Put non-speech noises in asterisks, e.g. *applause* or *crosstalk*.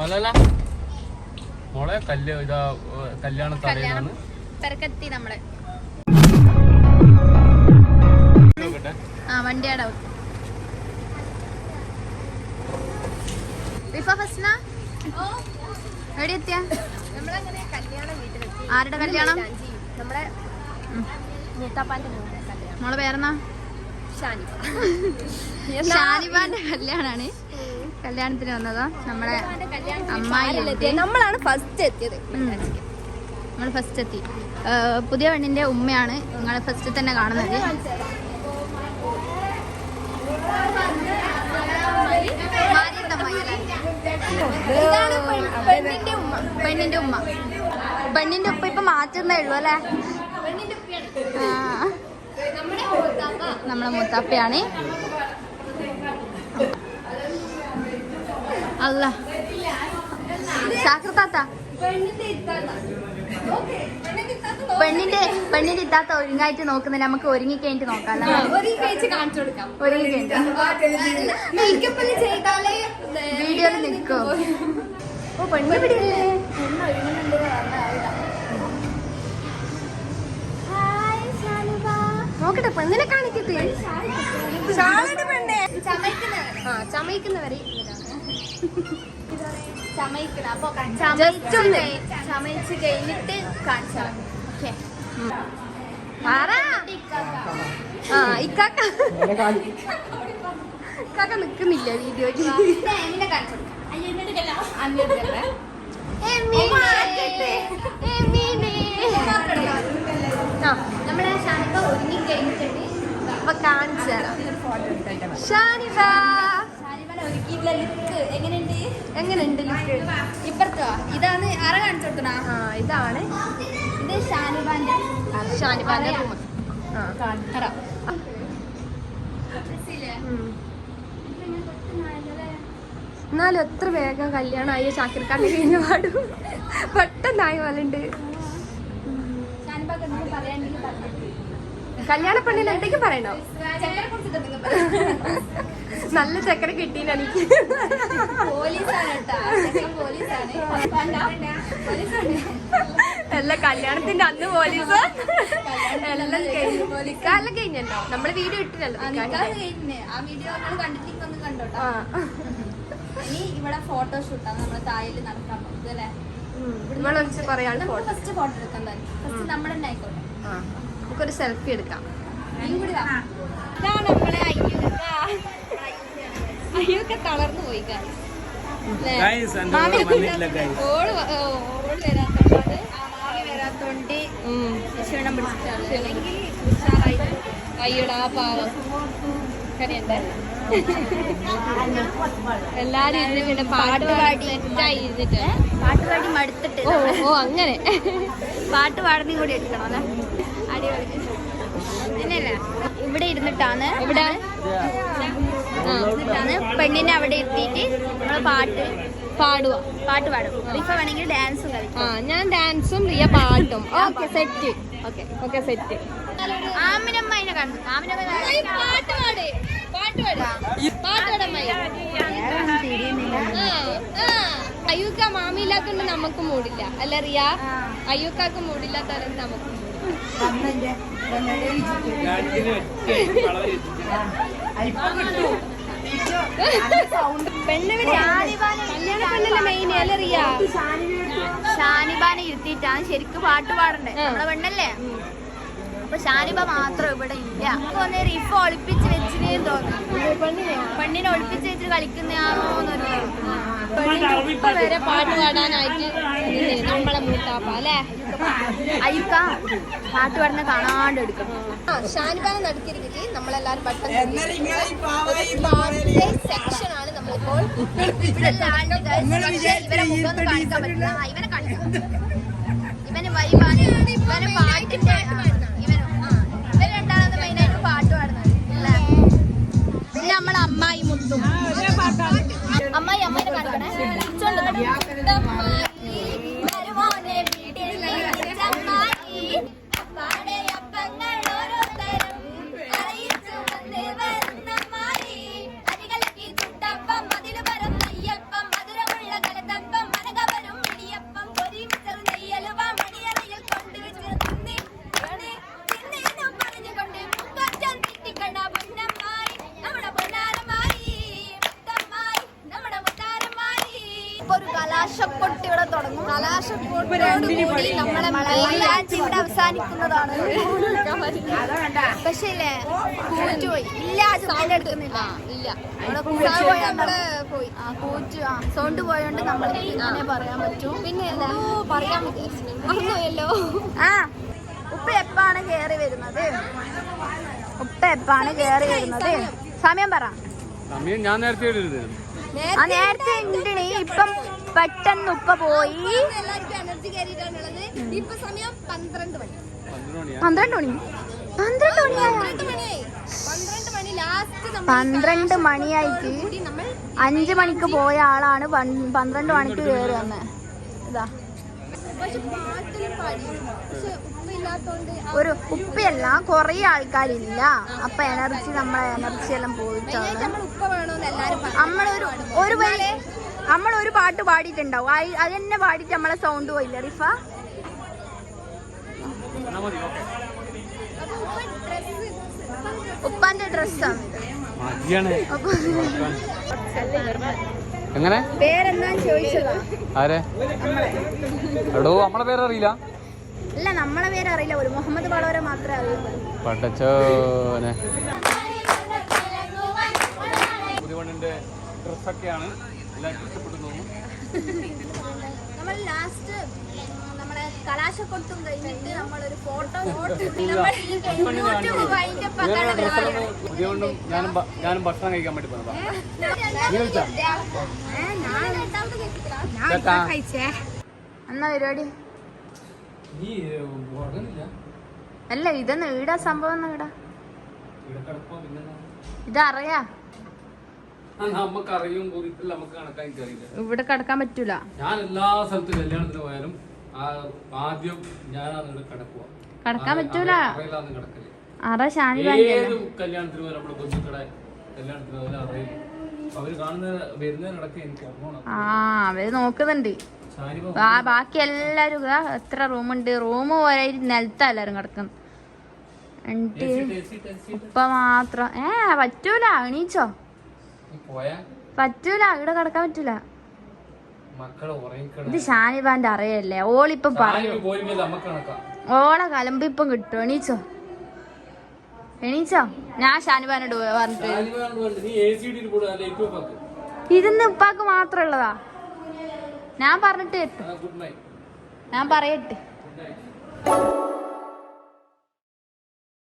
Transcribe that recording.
മലല. മോളെ ഇതാ കല്യാണ തലേന്നാണ് തിരക്കെത്തി നമ്മൾ. ആ വണ്ടി അടവ് റിഫ ഫസ്ന? എവിടെ എത്തിയ? നമ്മളങ്ങനെ കല്യാണ വീട്ടിലെത്തി. ആരുടെ കല്യാണം? നമ്മുടെ മോളെ പേരെന്നാ? ഷാനി ഷാനിബാന്റെ കല്യാണാണ്. കല്യാണത്തിന് വന്നതാ. നമ്മളെ അമ്മായി നമ്മളാണ് ഫസ്റ്റ് എത്തിയത്. നമ്മൾ ഫസ്റ്റ് എത്തി. പുതിയ പെണ്ണിന്റെ ഉമ്മയാണ് നിങ്ങൾ ഫസ്റ്റ് തന്നെ കാണുന്നത്? പെണ്ണിന്റെ ഉമ്മ. പെണ്ണിന്റെ ഉപ്പ ഇപ്പൊ മാറ്റുന്നേ ഉള്ളൂ അല്ലേ? നമ്മളെ മുത്താപ്പയാണ്. അല്ല. പെണ്ണിന്റെ പെണ്ണിന്റെ ഇത്താത്ത ഒരുങ്ങായിട്ട് നോക്കുന്നില്ല. നമുക്ക് ഒരുങ്ങി കഴിഞ്ഞിട്ട് നോക്കാം ഒരുങ്ങി വീഡിയോയിൽ നിൽക്കോ. ഓ പെണ്ണ് പിടിയില്ലേ നോക്കട്ടെ പെണ്ണിനെ കാണിക്കട്ടെ. ആ ചമയിക്കുന്നവരെ. കഴിഞ്ഞിട്ട് നിക്കുന്നില്ല ആ നമ്മളെ ഷാനിക്ക ഒരുങ്ങി കഴിഞ്ഞിട്ടുണ്ട് അപ്പൊ കാണിച്ചു തരാം ഷാനിബ ഒരുക്കിയിട്ടുള്ള ലുക്ക് എങ്ങനെയുണ്ട് എങ്ങനെയുണ്ട് ലുക്ക് ഇപ്പുറത്തോ? ഇതാണ് അറ കാണിച്ചു കൊടുക്കണ ആ ഇതാണ്. ഇത് ഷാനുബാന്റെ. ഷാനുബാന്റെ റൂം അറ. എന്നാലും എത്ര വേഗം കല്യാണം കല്യാണമായി ചാക്കിരക്കാണ്ട് കഴിഞ്ഞ പാടും. പെട്ടെന്നായി പോലുണ്ട് ഉണ്ട് എന്തെങ്കിലും പറയാണ്ടെങ്കിൽ കല്യാണ പെണ്ണിന് എന്തെങ്കിലും പറയണോ? നല്ല ചക്കര കിട്ടീന എനിക്ക്. അല്ല എല്ലാ കല്യാണത്തിന്റെ അന്ന് പോലീസ്. എല്ലാം നിക്കാല്ലാം കഴിഞ്ഞല്ലോ? നമ്മൾ വീഡിയോ ഇട്ടില്ലല്ലോ ഇനി ഇവിടെ ഫോട്ടോഷൂട്ടാണ് നമ്മളെ തായൽ നടക്കാൻ പോകുന്നത് അല്ലേ? ഫസ്റ്റ് ഫോട്ടോ എടുക്കാൻ തന്നെ ഫസ്റ്റ് നമ്മളെന്നെ ആയിക്കോട്ടെ. നമുക്കൊരു സെൽഫി എടുക്കാം. നീ കൂടി വാ. ഇതാണ് നമ്മളെ അയ്യൂക്ക അയ്യൂക്ക തളർന്നു പോയി. ഓൾ ഓൾ മാമി വരാത്തോണ്ട് പിടിച്ചിട്ടാണ് അയ്യോടാ പാവം. എല്ലാരും ഇരുന്ന് പിന്നെ പാട്ട് പാടി സെറ്റായി ഇരുന്നിട്ട് പാട്ട് പാടി മടുത്തിട്ട്. ഓ ഓ അങ്ങനെ. പാട്ട് പാടുന്ന കൂടി എടുക്കണം അല്ലേ? ഇവിടെ ഇരുന്നിട്ടാണ്. ഇവിടെ ഇരുന്നിട്ടാണ്. പെണ്ണിനെ അവിടെ എത്തിയിട്ട് നമ്മൾ പാട്ട് പാടുക പാട്ട് പാടും. റിഫ വേണമെങ്കിൽ ഡാൻസും കളിക്കും. ആ ഞാൻ ഡാൻസും റിയ പാട്ടും. Okay set okay okay set ആമിനമ്മനെ കണ്ടു ആമിനമ്മ പാട്ട് പാട്. പാട്ട് പാട്. അയ്യൂക്ക മാമിയില്ലാത്തോണ്ട് നമുക്ക് മൂടില്ല. അല്ല റിയ? അയ്യൂക്കാക്ക് മൂടില്ലാത്തവരെ നമുക്ക് പെണ്ണെവിടെ കല്യാണ പെണ്ണല്ലേ മെയിൻ ഷാനിബാനെ ഇരുത്തിയിട്ടാണ് ശരിക്കും പാട്ട് പാടണ്ടേ? നമ്മളെ പെണ്ണല്ലേ? അപ്പൊ ഷാനിബ മാത്രം ഇവിടെ ഇല്ല. ഒന്ന് റിഫ ഒളിപ്പിച്ച് വെച്ചിനേ തോന്നുന്നു. പെണ്ണിനെ ഒളിപ്പിച്ച് വെച്ചിട്ട് കളിക്കുന്നയാണോ എന്നൊരു പെണ്ണിന്റെ ഉപ്പ വരെ പാട്ട് പാടാനായിട്ട് നമ്മളെ മൂത്താപ്പ അല്ലേ? അയ്യുക്ക പാട്ട് പാടുന്ന കാണാണ്ട് എടുക്കും ഷാനിബാനെ നടത്തിയിരിക്കിട്ട് നമ്മളെല്ലാരും സെക്ഷൻ ആണ് നമ്മളിപ്പോൾ ഇവരെ കാണിക്കാൻ പറ്റില്ല. ആ, ഇവനെ കാണിക്കാം. ഇവന് വൈബാണ് മലയാഴ്ച ഇവിടെ അവസാനിക്കുന്നതാണ്. പക്ഷേ ഇല്ലേ ഇല്ല. എടുക്കുന്നില്ല പോയി നമ്മൾ പോയി. ആ കൂറ്റ് ആ സൗണ്ട് പോയോണ്ട് നമ്മൾ ഇങ്ങനെ പറയാൻ പറ്റും. പിന്നെ എന്താ? പറയാൻ ആ ഉപ്പ എപ്പാണ് കേറി വരുന്നത്? ഉപ്പ എപ്പാണ് കേറി വരുന്നത്? സമയം. പറ. സമയം ഞാൻ നേരത്തെ നേരത്തെ ഇപ്പം പെട്ടെന്ന് ഉപ്പ പോയി പന്ത്രണ്ട് മണി. പന്ത്രണ്ട് മണി? പന്ത്രണ്ട് മണിയായ. മണിയായിട്ട് അഞ്ച് മണിക്ക് പോയ ആളാണ് പന്ത്രണ്ട് മണിക്ക് കയറി വന്നത് ഇതാ. ഒരു ഉപ്പയല്ല കൊറേ ആൾക്കാരില്ല. അപ്പൊ എനർജി നമ്മളെ എനർജി എല്ലാം പോയിട്ടാണ്. നമ്മളൊരു ഒരു വരി നമ്മൾ ഒരു പാട്ട് പാടിയിട്ടുണ്ടാവും. അത് തന്നെ പാടിയിട്ട് നമ്മളെ സൗണ്ട് പോയില്ല റിഫ? ഉപ്പാന്റെ ഡ്രസ്സാണ് എങ്ങനെ? പേരെന്താ ചോദിച്ചതാ? ആരെ? എടോ നമ്മളെ പേരറിയില്ല. അല്ല നമ്മളെ പേര് അറിയില്ല ഒരു മുഹമ്മദ് പാടവരെ മാത്രമേ അറിയുള്ളൂ. ഡ്രസ്സൊക്കെയാണ് നമ്മൾ ലാസ്റ്റ് നമ്മളെ കലാശക്കൊട്ടും കഴിഞ്ഞിട്ട് നമ്മളൊരു ഫോട്ടോ ഞാനും ഭക്ഷണം കഴിക്കാൻ വേണ്ടി എന്നാ പരിപാടി? അല്ല ഇതെന്ന് ഈടാ സംഭവം ഈടാ? ഇതറിയാ. *laughs* നമുക്ക് അറിയും നമുക്ക് കണക്കാൻ എനിക്കറിയില്ല ഇവിടെ കടക്കാൻ പറ്റൂല. ഞാൻ എല്ലാ സ്ഥലത്തും കല്യാണത്തിന് പോയാലും ആദ്യം ഞാനാണ് ഇവിടെ കിടക്കുക കടക്കാൻ പറ്റൂല. അറ ഷാനി ഏത് കല്യാണത്തിന് പോയാലും നമ്മുടെ ബന്ധുക്കളെ കല്യാണത്തിന് പോയാലും അറിയും അവർ കാണുന്ന എനിക്ക് ആ അവർ നോക്കുന്നുണ്ട്. ഷാനിബ ബാക്കി എല്ലാരും എത്ര റൂമുണ്ട്? റൂം പോലെ നിലത്താ എല്ലാരും കിടക്കുന്നു. എന്നിട്ട് ഇപ്പൊ മാത്രം. ഏ പറ്റൂല എണീച്ചോ. പറ്റൂല ഇവിടെ കിടക്കാൻ പറ്റൂല. ഇത് ഷാനിബാന്റെ അറിയല്ലേ ഓളിപ്പം കണക്കാം? ഓളെ കലമ്പിപ്പം കിട്ടും. എണീച്ചോ? എണീച്ചോ? ഞാൻ ഷാനിബാനോട് പറഞ്ഞിട്ട് ഇതിന്ന് ഉപ്പാക്ക് മാത്രം ഉള്ളതാ ഞാൻ പറഞ്ഞിട്ട് ഞാൻ പറയട്ടെ.